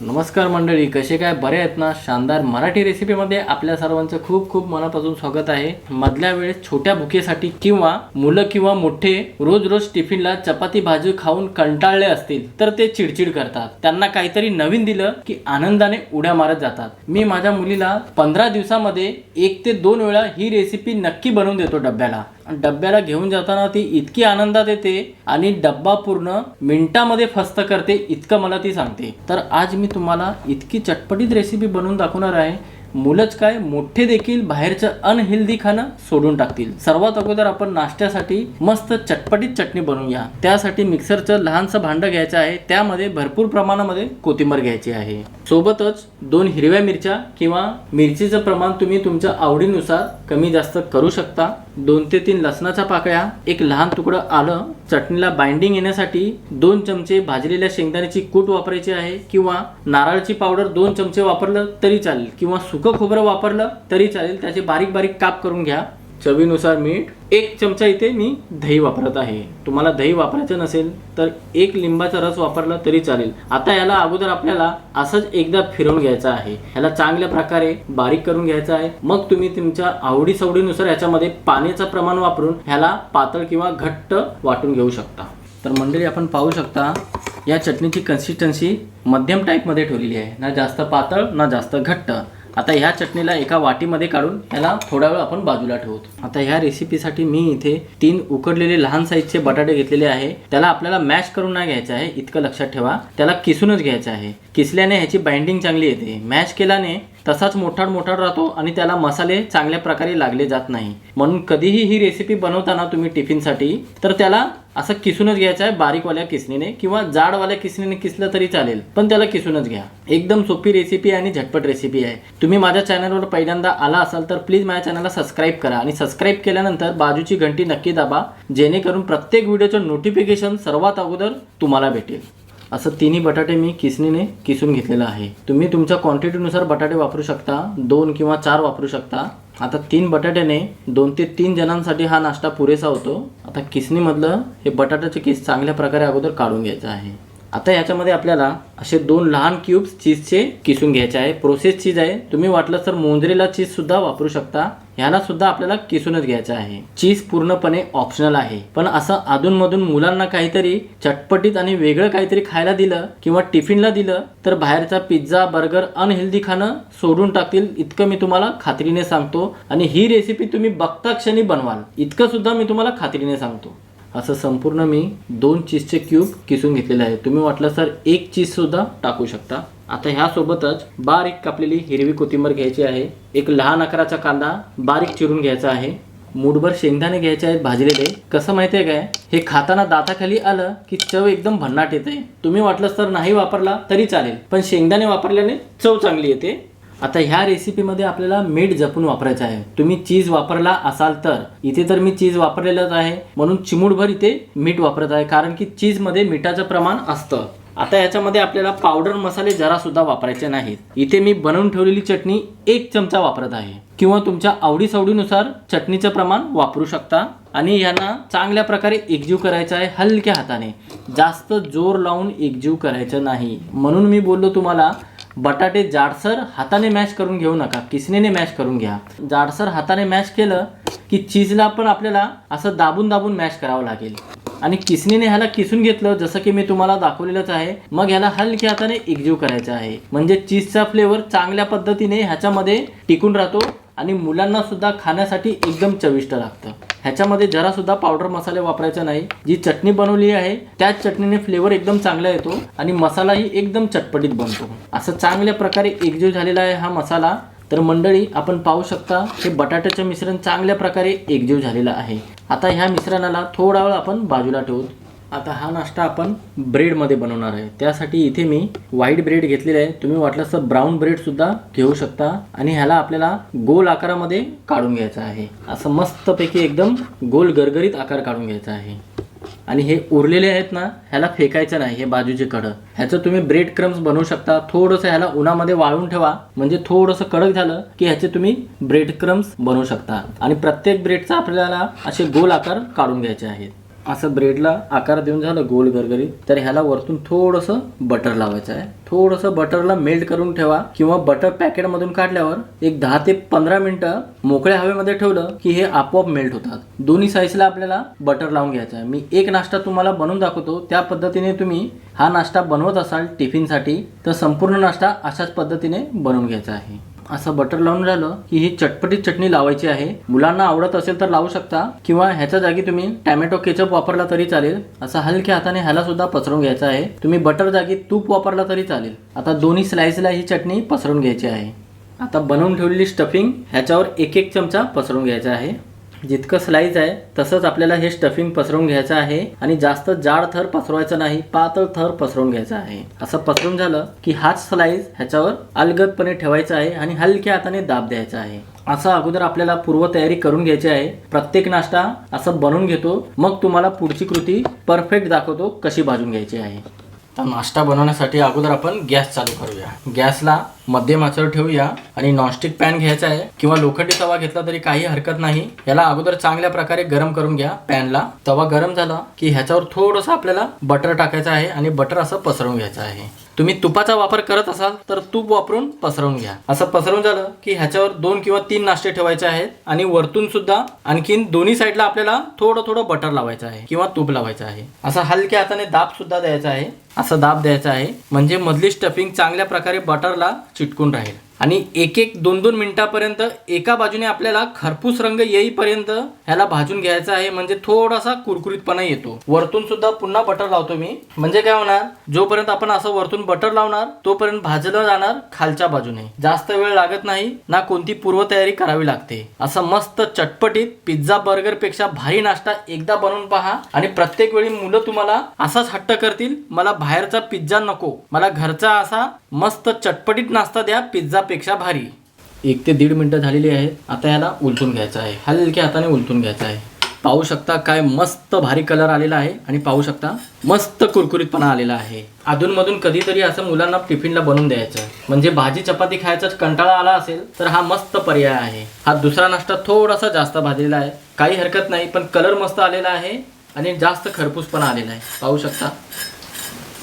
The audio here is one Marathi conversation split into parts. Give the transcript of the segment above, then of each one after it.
नमस्कार मंडळी कसे काय? बरे आहेत ना? शानदार मराठी रेसिपीमध्ये आपल्या सर्वांचं खूप खूप मनापासून स्वागत आहे. मधल्या वेळेस छोट्या भुकेसाठी किंवा मुलं किंवा मोठे रोज रोज टिफिनला चपाती भाजी खाऊन कंटाळले असतील तर ते चिडचिड करतात. त्यांना काहीतरी नवीन दिलं की आनंदाने उड्या मारत जातात. मी माझ्या मुलीला पंधरा दिवसामध्ये एक ते दोन वेळा ही रेसिपी नक्की बनवून देतो डब्याला. डब्याला घेऊन जाताना ती इतकी आनंदात येते आणि डब्बा पूर्ण मिनिटामध्ये फस्त करते इतकं मला ती सांगते. तर आज मी तुम्हाला इतकी चटपटीत रेसिपी बनवून दाखवणार आहे. मुलंच काय मोठे देखील बाहेरचं अनहेल्दी खाणं सोडून टाकतील. सर्वात अगोदर आपण नाश्त्यासाठी मस्त चटपटीत चटणी बनवूया. त्यासाठी मिक्सरचं लहानसं भांडं घ्यायचं आहे. त्यामध्ये भरपूर प्रमाणामध्ये कोथिंबीर घ्यायची आहे. सोबतच दोन हिरव्या मिरच्या किंवा मिरचीचं प्रमाण तुम्ही तुमच्या आवडीनुसार कमी जास्त करू शकता. दोन ते तीन लसणाच्या पाकळ्या एक लहान तुकडं आलं चटणीला बाइंडिंग येण्यासाठी दोन चमचे भाजलेल्या शेंगदाण्याची कूट वापरायची आहे किंवा नारळाची पावडर दोन चमचे वापरलं तरी चालेल किंवा सुकं खोबरं वापरलं तरी चालेल त्याचे बारीक बारीक काप करून घ्या. चवीनुसार मीठ एक चमचा इथे मी दही वापरत आहे. तुम्हाला दही वापरायचं नसेल तर एक लिंबाचा रस वापरला तरी चालेल. आता याला अगोदर आपल्याला असंच एकदा फिरवून घ्यायचं आहे. ह्याला चांगल्या प्रकारे बारीक करून घ्यायचं आहे. मग तुम्ही तुमच्या आवडी सवडीनुसार याच्यामध्ये पाण्याचं प्रमाण वापरून ह्याला पातळ किंवा घट्ट वाटून घेऊ शकता. तर मंडळी आपण पाहू शकता या चटणीची कन्सिस्टन्सी मध्यम टाईपमध्ये ठेवलेली आहे. ना जास्त पातळ ना जास्त घट्ट. आता ह्या चटणीला एका वाटीमध्ये काढून ह्याला थोडा वेळ आपण बाजूला ठेवतो. आता ह्या रेसिपीसाठी मी इथे तीन उकडलेले लहान साईजचे बटाटे घेतलेले आहे. त्याला आपल्याला मॅश करून नाही घ्यायचं आहे इतकं लक्षात ठेवा. त्याला किसूनच घ्यायचं आहे. किसल्याने ह्याची बाइंडिंग चांगली येते. मॅश केल्याने तसाच मोठाड मोठाड राहतो आणि त्याला मसाले चांगल्या प्रकारे लागले जात नाही. म्हणून कधीही ही रेसिपी बनवताना तुम्ही टिफिनसाठी तर त्याला असं किसूनच घ्यायचं आहे बारीकवाल्या किसणीने किंवा जाडवाल्या किसणीने किसलं तरी चालेल पण त्याला किसूनच घ्या. एकदम सोपी रेसिपी आणि झटपट रेसिपी आहे. तुम्ही माझ्या चॅनलवर पहिल्यांदा आला असाल तर प्लीज माझ्या चॅनलला सबस्क्राईब करा आणि सबस्क्राईब केल्यानंतर बाजूची घंटी नक्की दाबा जेणेकरून प्रत्येक व्हिडिओचं नोटिफिकेशन सर्वात अगोदर तुम्हाला भेटेल. असं तिन्ही बटाटे मी किसणीने किसून घेतलेलं आहे. तुम्ही तुमच्या क्वांटिटीनुसार बटाटे वापरू शकता दोन किंवा चार वापरू शकता. आता तीन बटाट्याने दोन ते तीन जणांसाठी हा नाश्ता पुरेसा होतो. आता किसणीमधलं हे बटाट्याचे किस चांगल्या प्रकारे अगोदर काढून घ्यायचं आहे. आता याच्यामध्ये आपल्याला असे दोन लहान क्यूब्स चीजचे किसून घ्यायचे आहे. प्रोसेस चीज आहे. तुम्ही वाटलं तर मोंजरेला चीज सुद्धा वापरू शकता. ह्याला सुद्धा आपल्याला किसूनच घ्यायचं आहे. चीज पूर्णपणे ऑप्शनल आहे. पण असं अधूनमधून मुलांना काहीतरी चटपटीत आणि वेगळं काहीतरी खायला दिलं किंवा टिफिनला दिलं तर बाहेरचा पिझ्झा बर्गर अनहेल्दी खाणं सोडून टाकतील इतकं मी तुम्हाला खात्रीने सांगतो. आणि ही रेसिपी तुम्ही बघता क्षणी बनवाल. इतकं सुद्धा मी तुम्हाला खात्रीने सांगतो. असं संपूर्ण मी दोन चीजचे क्यूब किसून घेतलेले आहे तुम्ही वाटलं तर एक चीज सुद्धा टाकू शकता. आता ह्यासोबतच बारीक कापलेली हिरवी कोथिंबर घ्यायची आहे. एक लहान आकाराचा कांदा बारीक चिरून घ्यायचा आहे. मूठभर शेंगदाणे घ्यायचे आहेत भाजलेले. कसं माहिती आहे काय? हे खाताना दाताखाली आलं की चव एकदम भन्नाट येते. तुम्ही वाटलंच तर नाही वापरला तरी चालेल. पण शेंगदाणे वापरल्याने चव चांगली येते. आता ह्या रेसिपीमध्ये आपल्याला मीठ जपून वापरायचं आहे. तुम्ही चीज वापरला असाल तर. इथे तर मी चीज वापरलेलंच आहे. म्हणून चिमूटभर इथे मीठ वापरत आहे. कारण की चीजमध्ये मिठाचं प्रमाण असतं. आता याच्यामध्ये आपल्याला पावडर मसाले जरा सुद्धा वापरायचे नाहीत. इथे मी बनवून ठेवलेली चटणी एक चमचा वापरत आहे. किंवा तुमच्या आवडीसवडीनुसार चटणीचं प्रमाण वापरू शकता. आणि यांना चांगल्या प्रकारे एकजीव करायचं आहे हलक्या हाताने. जास्त जोर लावून एकजीव करायचं नाही. म्हणून मी बोललो तुम्हाला बटाटे जाडसर हाताने मॅश करून घेऊ नका किसणीने मॅश करून घ्या. जाडसर हाताने मॅश केलं की चीजला पण आपल्याला असं दाबून दाबून मॅश करावं लागेल. आणि किसणीने ह्याला किसून घेतलं जसं की मी तुम्हाला दाखवलेलंच आहे मग ह्याला हलक्या हाताने एकजीव करायचं आहे. म्हणजे चीजचा फ्लेवर चांगल्या पद्धतीने ह्याच्यामध्ये टिकून राहतो आणि मुलांना सुद्धा खाण्यासाठी एकदम चविष्ट लागतं. ह्याच्यामध्ये जरा सुद्धा पावडर मसाले वापरायचा नाही. जी चटणी बनवली आहे त्याच चटणीने फ्लेवर एकदम चांगला येतो आणि मसालाही एकदम चटपटीत बनतो. असं चांगल्या प्रकारे एकजीव झालेला आहे हा मसाला. तर मंडळी आपण पाहू शकता हे बटाट्याचं मिश्रण चांगल्या प्रकारे एकजीव झालेलं आहे. आता ह्या मिश्रणाला थोडा वेळ आपण बाजूला ठेवू. आता हा नाश्ता आपण ब्रेडमध्ये बनवणार आहे. त्यासाठी इथे मी व्हाईट ब्रेड घेतलेला आहे. तुम्ही वाटलं तर ब्राऊन ब्रेड सुद्धा घेऊ शकता आणि ह्याला आपल्याला गोल आकारामध्ये काढून घ्यायचं आहे. असं मस्तपैकी एकदम गोल गरगरीत आकार काढून घ्यायचा आहे. आणि हे उरलेले आहेत ना ह्याला फेकायचं नाही हे बाजूचे कडं ह्याचं तुम्ही ब्रेड क्रम्स बनवू शकता. थोडंसं ह्याला उन्हामध्ये वाळून ठेवा. म्हणजे थोडंसं कडक झालं की ह्याचे तुम्ही ब्रेड क्रम्स बनवू शकता. आणि प्रत्येक ब्रेडचा आपल्याला असे गोल आकार काढून घ्यायचे आहेत. असं ब्रेडला आकार देऊन झालं गोल गरगरीत तर ह्याला वरतून थोडंसं बटर लावायचं आहे. थोडंसं बटरला मेल्ट करून ठेवा किंवा बटर पॅकेटमधून काढल्यावर एक दहा ते पंधरा मिनिटं मोकळ्या हवेमध्ये ठेवलं की हे आपोआप मेल्ट होतात. दोन्ही साईजला आपल्याला बटर लावून घ्यायचं आहे. मी एक नाश्ता तुम्हाला बनवून दाखवतो. त्या पद्धतीने तुम्ही हा नाश्ता बनवत असाल टिफिनसाठी तर संपूर्ण नाश्ता अशाच पद्धतीने बनवून घ्यायचा आहे. असं बटर लावून राहिलं की ही चटपटीत चटणी लावायची आहे. मुलांना आवडत असेल तर लावू शकता. किंवा ह्याच्या जागी तुम्ही टॅमॅटो केचप वापरला तरी चालेल. असं हलक्या हाताने ह्याला सुद्धा पसरून घ्यायचं आहे. तुम्ही बटर जागी तूप वापरला तरी चालेल. आता दोन्ही स्लाइसला ही चटणी पसरून घ्यायची आहे. आता बनवून ठेवलेली स्टफिंग ह्याच्यावर एक एक चमचा पसरून घ्यायचा आहे. जितकं स्लाईज आहे तसंच आपल्याला हे स्टफिंग पसरवून घ्यायचं आहे आणि जास्त जाड थर पसरवायचा नाही पातळ थर पसरवून घ्यायचा आहे. असं पसरून झालं की हाच स्लाईज ह्याच्यावर अलगदपणे ठेवायचा आहे आणि हलक्या हाताने दाब द्यायचा आहे. असं अगोदर आपल्याला पूर्वतयारी करून घ्यायची आहे. प्रत्येक नाश्ता असं बनवून घेतो मग तुम्हाला पुढची कृती परफेक्ट दाखवतो कशी भाजून घ्यायची आहे. तर नाश्ता बनवण्यासाठी अगोदर आपण गॅस चालू करूया. गॅसला मध्यम ठेवूया आणि नॉनस्टिक पॅन घ्यायचा आहे किंवा लोखंडी तवा घेतला तरी काही हरकत नाही. याला अगोदर चांगल्या प्रकारे गरम करून घ्या पॅनला. तवा गरम झाला की ह्याच्यावर थोडंसं आपल्याला बटर टाकायचं आहे आणि बटर असं पसरवून घ्यायचं आहे. तुम्ही तुपाचा वापर करत असाल तर तूप वापरून पसरवून घ्या. असं पसरवून झालं की ह्याच्यावर दोन किंवा तीन नाश्ते ठेवायचे आहेत आणि वरतून सुद्धा आणखीन दोन्ही साईडला आपल्याला थोडं थोडं बटर लावायचं आहे किंवा तूप लावायचं आहे. असं हलक्या हाताने दाब सुद्धा द्यायचा आहे. असं दाब द्यायचा आहे. म्हणजे मधली स्टफिंग चांगल्या प्रकारे बटरला चिटकून राहील. आणि एक एक दोन दोन मिनिटापर्यंत एका बाजूने आपल्याला खरपूस रंग येईपर्यंत ह्याला भाजून घ्यायचा आहे. म्हणजे थोडासा कुरकुरीतपणा येतो. वरतून सुद्धा पुन्हा बटर लावतो मी. म्हणजे काय होणार? जोपर्यंत आपण असं वरतून बटर लावणार तोपर्यंत भाजलं जाणार खालच्या बाजूने. जास्त वेळ लागत नाही ना कोणती पूर्वतयारी करावी लागते. असं मस्त चटपटीत पिझ्झा बर्गरपेक्षा भारी नाश्ता एकदा बनवून पहा. आणि प्रत्येक वेळी मुलं तुम्हाला असाच हट्ट करतील मला बाहेरचा पिझ्झा नको. मला घरचा असा मस्त चटपटीत नाश्ता द्या पिझ्झापेक्षा भारी. एक ते दीड मिनटं झालेली आहेत आता याला उलटून घ्यायचं आहे. हलक्या हाताने उलटून घ्यायचं आहे. पाहू शकता काय मस्त भारी कलर आलेला आहे आणि पाहू शकता मस्त कुरकुरीतपणा आलेला आहे. अधूनमधून कधीतरी असं मुलांना टिफिनला बनवून द्यायचं. म्हणजे भाजी चपाती खायचा कंटाळा आला असेल तर हा मस्त पर्याय आहे. हा दुसरा नाश्ता थोडासा जास्त भाजलेला आहे. काही हरकत नाही पण कलर मस्त आलेला आहे आणि जास्त खरपूसपणा आलेला आहे. पाहू शकता.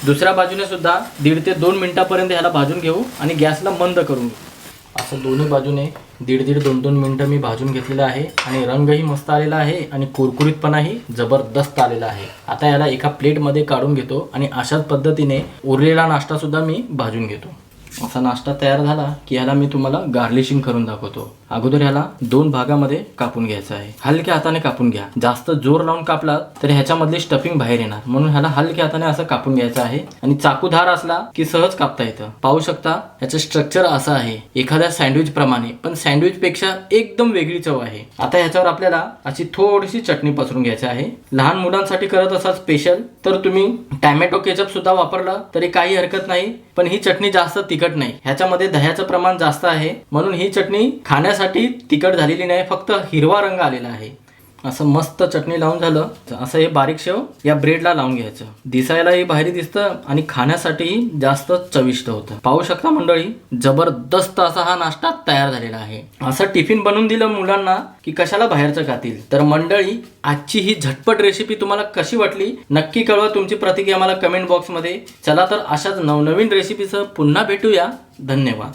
दुसऱ्या बाजूने सुद्धा दीड ते दोन मिनिटापर्यंत ह्याला भाजून घेऊ आणि गॅसला मंद करून घेऊ. असं दोन्ही बाजूने दीड दीड दोन दोन मिनटं मी भाजून घेतलेलं आहे आणि रंगही मस्त आलेला आहे आणि कुरकुरीतपणाही जबरदस्त आलेला आहे. आता याला एका प्लेटमध्ये काढून घेतो आणि अशाच पद्धतीने उरलेला नाश्ता सुद्धा मी भाजून घेतो. असा नाश्ता तयार झाला की ह्याला मी तुम्हाला गार्लिशिंग करून दाखवतो. अगोदर ह्याला दोन भागामध्ये कापून घ्यायचं आहे. हलक्या हाताने कापून घ्या. जास्त जोर लावून कापला तर ह्याच्यामधली स्टफिंग बाहेर येणार. म्हणून ह्याला हलक्या हाताने असं कापून घ्यायचं आहे. आणि चाकूधार असला की सहज कापता येतं. पाहू शकता ह्याचं स्ट्रक्चर असं आहे. एखाद्या सँडविच प्रमाणे. पण सँडविच पेक्षा एकदम वेगळी चव आहे. आता ह्याच्यावर आपल्याला अशी थोडीशी चटणी पसरून घ्यायची आहे. लहान मुलांसाठी करत असाल स्पेशल तर तुम्ही टॅमॅटो केचप सुद्धा वापरला तरी काही हरकत नाही. पण ही चटणी जास्त तिखट नाही. ह्याच्यामध्ये दह्याचं प्रमाण जास्त आहे. म्हणून ही चटणी खाण्यासाठी तिखट झालेली नाही फक्त हिरवा रंग आलेला आहे. असं मस्त चटणी लावून झालं असं हे बारीक शेव या ब्रेडला लावून घ्यायचं. दिसायलाही भारी दिसतं आणि खाण्यासाठीही जास्त चविष्ट होतं. पाहू शकता मंडळी जबरदस्त असा हा नाश्ता तयार झालेला आहे. असं टिफिन बनवून दिलं मुलांना की कशाला बाहेरचं खातील. तर मंडळी आजची ही झटपट रेसिपी तुम्हाला कशी वाटली? नक्की कळवा तुमची प्रतिक्रिया मला कमेंट बॉक्समध्ये चला तर अशाच नवनवीन रेसिपीचं पुन्हा भेटूया. धन्यवाद.